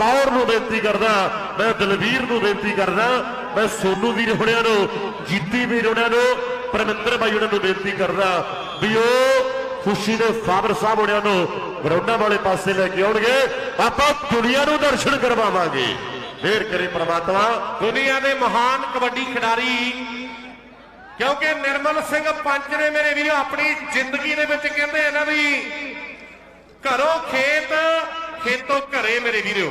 ਤੌਰ ਨੂੰ ਬੇਨਤੀ ਕਰਦਾ, ਮੈਂ ਦਲਵੀਰ ਨੂੰ ਬੇਨਤੀ ਕਰਦਾ, ਮੈਂ ਸੋਨੂ ਵੀਰ ਹੁਣਿਆਂ ਨੂੰ, ਜੀਤੀ ਵੀਰ ਹੁਣਿਆਂ ਨੂੰ, ਪਰਮਿੰਦਰ ਬਾਈ ਹੁਣਾਂ ਨੂੰ ਬੇਨਤੀ ਕਰਦਾ ਵੀ ਉਹ ਖੁਸ਼ੀ ਦੇ ਫਾਦਰ ਸਾਹਿਬ ਹੁਣਿਆਂ ਨੂੰ ਗਰਾਊਂਡਾਂ ਵਾਲੇ ਪਾਸੇ ਲੈ ਕੇ ਆਉਣਗੇ। ਆਪਾਂ ਦੁਨੀਆ ਨੂੰ ਦਰਸ਼ਨ ਕਰਵਾਵਾਂਗੇ। ਫੇਰ ਕਰੇ ਪ੍ਰਮਾਤਮਾ, ਦੁਨੀਆ ਦੇ ਮਹਾਨ ਕਬੱਡੀ ਖਿਡਾਰੀ। ਕਿਉਂਕਿ ਨਿਰਮਲ ਸਿੰਘ ਪੰਚ ਨੇ ਮੇਰੇ ਵੀਰੋ, ਆਪਣੀ ਜ਼ਿੰਦਗੀ ਦੇ ਵਿੱਚ ਕਹਿੰਦੇ ਇਹਨਾਂ ਨਾ ਵੀ ਘਰੋਂ ਖੇਤ ਖੇਤੋਂ ਘਰੇ ਮੇਰੇ ਵੀਰੋ।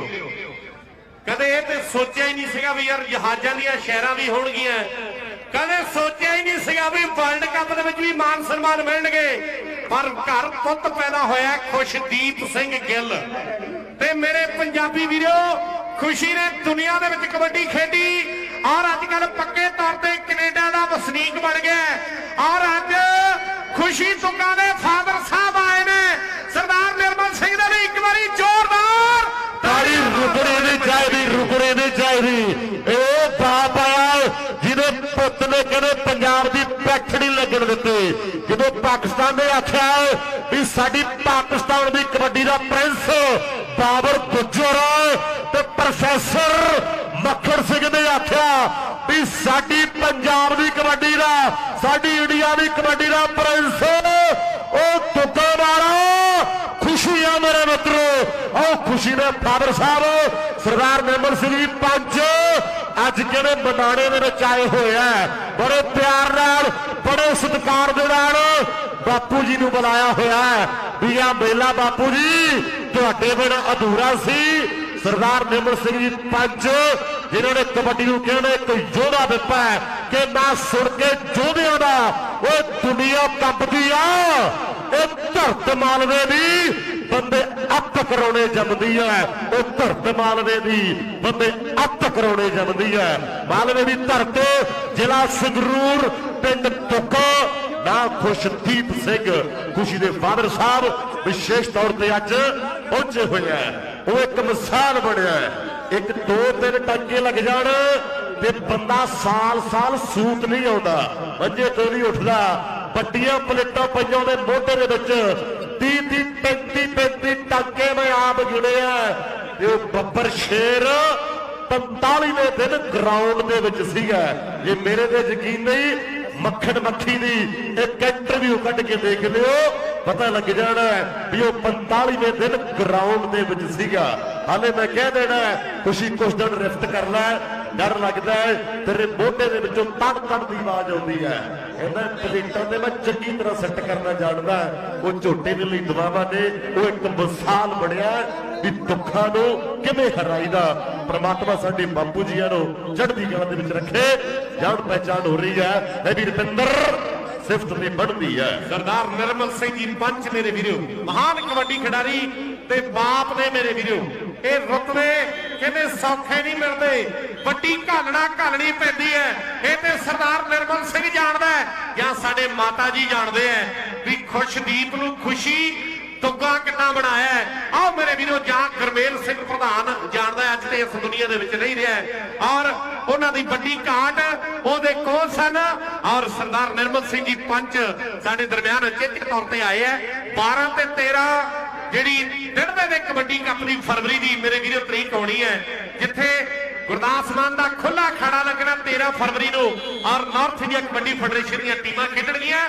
ਕਦੇ ਇਹ ਤੇ ਸੋਚਿਆ ਹੀ ਨਹੀਂ ਸੀਗਾ ਵੀ ਯਾਰ ਜਹਾਜ਼ਾਂ ਦੀਆਂ ਸ਼ਹਿਰਾਂ ਵੀ ਹੋਣਗੀਆਂ। ਕਦੇ ਸੋਚਿਆ ਹੀ ਨਹੀਂ ਸੀਗਾ ਵੀ ਵਰਲਡ ਕੱਪ ਦੇ ਵਿੱਚ ਵੀ ਮਾਨ ਸਨਮਾਨ ਮਿਲਣਗੇ। ਪਰ ਘਰ ਪੁੱਤ ਪੈਦਾ ਹੋਇਆ ਖੁਸ਼ਦੀਪ ਸਿੰਘ ਗਿੱਲ। ਤੇ ਮੇਰੇ ਪੰਜਾਬੀ ਵੀਰੋ, ਖੁਸ਼ੀ ਨੇ ਦੁਨੀਆ ਦੇ ਵਿੱਚ ਕਬੱਡੀ ਖੇਡੀ। ਔਰ ਅੱਜ ਕੱਲ ਪੱਕੇ ਤੌਰ ਤੇ ਕੈਨੇਡਾ ਦਾ ਵਸਨੀਕ ਬਣ ਗਿਆ। ਔਰ ਅੱਜ ਖੁਸ਼ੀ ਤੁੰਗਾ ਦੇ ਫਾਦਰ ਸਾਹਿਬ ਆਏ ਨੇ ਸਰਦਾਰ ਨਿਰਮਲ ਸਿੰਘ ਦੇ ਲਈ ਇੱਕ ਵਾਰੀ ਜ਼ੋਰਦਾਰ ਤਾੜੀ ਰੁਕਣੇ ਨਹੀਂ ਚਾਹੀਦੀ ਰੁਕਣੇ ਨਹੀਂ ਚਾਹੀਦੀ ਇਹ ਬਾਪ ਆਇਆ ਜਿਹਦੇ ਪੁੱਤ ਨੇ ਕਹਿੰਦੇ ਪੰਜਾਬ ਦੀ ਪੈਠ ਨਹੀਂ ਲੱਗਣ ਦਿੱਤੀ। ਜਦੋਂ ਪਾਕਿਸਤਾਨ ਨੇ ਆਖਿਆ ਵੀ ਸਾਡੀ ਪਾਕਿਸਤਾਨ ਦੀ ਕਬੱਡੀ ਦਾ ਪ੍ਰਿੰਸ ਬਾਬਰ ਗੁੱਜਰ ਤੇ ਪ੍ਰੋਫੈਸਰ ਮੱਖਣ ਸਿੰਘ ਨੇ ਆਖਿਆ ਵੀ ਸਾਡੀ ਪੰਜਾਬ ਦੀ ਕਬੱਡੀ ਦਾ, ਸਾਡੀ ਇੰਡੀਆ ਦੀ ਕਬੱਡੀ ਦਾ ਪ੍ਰਿੰਸ, ਉਹ ਤੁੱਕਾ ਮਾਰਾ, ਖੁਸ਼ੀ ਆ ਮੇਰੇ ਮਿੱਤਰੋ। ਉਹ ਖੁਸ਼ੀ ਦੇ ਫਾਦਰ ਸਾਹਿਬ, ਸਰਦਾਰ ਨਿਰਮਲ ਸਿੰਘ ਜੀ ਪੰਜ ਅੱਜ ਕਿਹੜੇ ਬਨਾਣੇ ਦੇ ਵਿੱਚ ਆਏ ਹੋਏ ਆ? ਬੜੇ ਦੇ ਨਾਲ ਬਾਪੂ ਜੀ ਨੂੰ ਬੁਲਾਇਆ ਹੋਇਆ ਹੈ। ਵੀ ਆ ਮੇਲਾ ਬਾਪੂ ਜੀ, ਤੁਹਾਡੇ ਬਿਨ ਅਧੂਰਾ ਸੀ। ਸਰਦਾਰ ਨਿਰਮਲ ਸਿੰਘ ਜੀ ਪੰਜ, ਜਿਨ੍ਹਾਂ ਨੇ ਕਬੱਡੀ ਨੂੰ ਕਹਿੰਦੇ ਇੱਕ ਯੋਧਾ ਦਿੱਤਾ ਕਿ ਨਾ ਸੁਣ ਕੇ ਯੋਧਿਆਂ ਦਾ, ਉਹ ਦੁਨੀਆ ਕੰਬਦੀ ਆ। ਇਹ ਧਰਤ ਮਾਲਵੇ ਦੀ, ਬੰਦੇ ਅੱਤ ਕਰਾਉਣੇ ਜੰਮਦੀ ਹੈ ਉਹ ਧਰਤ ਮਾਲਵੇ ਦੀ, ਬੰਦੇ ਅੱਤ ਕਰਾਉਣੇ ਜੰਮਦੀ ਹੈ ਮਾਲਵੇ ਦੀ ਧਰਤ ਜ਼ਿਲ੍ਹਾ ਸੰਗਰੂਰ ਪਿੰਡ ਤੁੱਕਾ, ਨਾ ਖੁਸ਼ਦੀਪ ਸਿੰਘ, ਖੁਸ਼ੀ ਦੇ ਫਾਦਰ ਸਾਹਿਬ, ਵਿਸ਼ੇਸ਼ ਤੌਰ ਤੇ ਅੱਜ ਪਹੁੰਚੇ ਹੋਏ ਆ। ਉਹ ਇੱਕ ਮਿਸਾਲ ਬਣਿਆ ਇੱਕ ਦੋ ਤਿੰਨ ਟੰਗੇ ਲੱਗ ਜਾਣ ਤੇ ਬੰਦਾ ਸਾਲ ਸਾਲ ਸੂਤ ਨਹੀਂ ਆਉਂਦਾ। ਮੰਜੇ ਤੋਂ ਨਹੀਂ ਉੱਠਦਾ। ਵੱਡੀਆਂ ਪਲੇਟਾਂ ਪਈਆਂ ਉਹਦੇ ਮੋਢੇ ਦੇ ਵਿੱਚ। 30 30 35 35 ਟੰਗੇ ਮੈਂ ਆਪ ਗਿਣੇ ਆ। ਤੇ ਉਹ ਬੱਬਰ ਸ਼ੇਰ 45ਵੇਂ ਦਿਨ ਗਰਾਊਂਡ ਦੇ ਵਿੱਚ ਸੀਗਾ। ਜੇ ਮੇਰੇ ਤੇ ਯਕੀਨ ਨਹੀਂ ਮੱਖਣ ਮੱਖੀ ਦੀ ਇੱਕ ਇੰਟਰਵਿਊ ਕੱਢ ਕੇ ਦੇਖ ਲਿਓ। ਪਤਾ ਲੱਗ ਜਾਣਾ ਵੀ ਉਹ 45ਵੇਂ ਦਿਨ ਗਰਾਊਂਡ ਦੇ ਵਿੱਚ ਸੀਗਾ। ਹਾਲੇ ਮੈਂ ਕਹਿ ਦੇਣਾ ਹੈ, ਖੁਸ਼ੀ ਦਿਨ ਰਿਫਟ ਕਰ ਲੈ ਡਰ ਲੱਗਦਾ ਹੈ ਤੇਰੇ ਮੋਢੇ ਦੇ ਵਿੱਚੋਂ ਤੜ ਤੜ ਦੀ ਆਵਾਜ਼ ਆਉਂਦੀ ਹੈ। ਕਹਿੰਦਾ ਪਲੇਟਾਂ ਤੇ ਮੈਂ ਚੰਗੀ ਤਰ੍ਹਾਂ ਸੈੱਟ ਕਰਨਾ ਜਾਣਦਾ ਉਹ ਝੋਟੇ ਦੇ ਲਈ ਦਵਾਵਾਂ ਨੇ ਉਹ ਇੱਕ ਮਿਸਾਲ ਬਣਿਆ ਵੀ ਦੁੱਖਾਂ ਨੂੰ ਕਿਵੇਂ ਹਰਾਈਦਾ? ਪ੍ਰਮਾਤਮਾ ਸਾਡੇ ਬਾਪੂ ਜੀਆਂ ਨੂੰ ਚੜ੍ਹਦੀ ਕਲਾ ਦੇ ਵਿੱਚ ਰੱਖੇ, ਜਾਣ ਪਹਿਚਾਨ ਹੋ ਰਹੀ ਹੈ। ਇਹ ਵੀ ਰਪਿੰਦਰ ਸਿਫਤ ਦੀ ਬਣਦੀ ਹੈ। ਸਰਦਾਰ ਨਿਰਮਲ ਸਿੰਘ ਜੀ ਪੰਚ ਮੇਰੇ ਵੀਰੋ, ਮਹਾਨ ਕਬੱਡੀ ਖਿਡਾਰੀ ਤੇ ਬਾਪ ਨੇ ਮੇਰੇ ਵੀਰੋ। ਇਹ ਰੁਤਬੇ ਕਹਿੰਦੇ ਸੌਖੇ ਨਹੀਂ ਮਿਲਦੇ। ਵੱਡੀ ਘਾਲਣਾ ਘਾਲਣੀ ਪੈਂਦੀ ਹੈ। ਇਹ ਤੇ ਸਰਦਾਰ ਨਿਰਮਲ ਸਿੰਘ ਜਾਣਦਾ ਜਾਂ ਸਾਡੇ ਮਾਤਾ ਜੀ ਜਾਣਦੇ ਹੈ ਵੀ ਖੁਸ਼ਦੀਪ ਨੂੰ ਖੁਸ਼ੀ ਤੁੱਗਾ ਕਿੰਨਾ ਬਣਾਇਆ ਹੈ। ਆਓ ਮੇਰੇ ਵੀਰੋ, ਜਾਂ ਗੁਰਮੇਲ ਸਿੰਘ ਪ੍ਰਧਾਨ ਜਾਣਦਾ ਅੱਜ ਤੇ ਇਸ ਦੁਨੀਆ ਦੇ ਵਿੱਚ ਨਹੀਂ ਰਿਹਾ ਔਰ ਉਹਨਾਂ ਦੀ ਵੱਡੀ ਘਾਟ, ਉਹਦੇ ਕੋਲ ਸਨ। ਔਰ ਸਰਦਾਰ ਨਿਰਮਲ ਸਿੰਘ ਜੀ ਪੰਚ ਸਾਡੇ ਦਰਮਿਆਨ ਅਚੇਤੇ ਤੌਰ ਤੇ ਆਏ ਹੈ। 12 ਤੇ 13 ਜਿਹੜੀ ਦਿਨ ਦੇ ਕਬੱਡੀ ਕੱਪ ਦੀ ਫਰਵਰੀ ਦੀ ਮੇਰੇ ਵੀਰੋ ਤਰੀਕ ਆਉਣੀ ਹੈ, ਜਿੱਥੇ ਗੁਰਦਾਸ ਮਾਨ ਦਾ ਖੁੱਲਾ ਖੜਾ ਲੱਗਣਾ 13 ਫਰਵਰੀ ਨੂੰ। ਔਰ ਨਾਰਥ ਇੰਡੀਆ ਕਬੱਡੀ ਫੈਡਰੇਸ਼ਨ ਦੀਆਂ ਟੀਮਾਂ ਖੇਡਣਗੀਆਂ।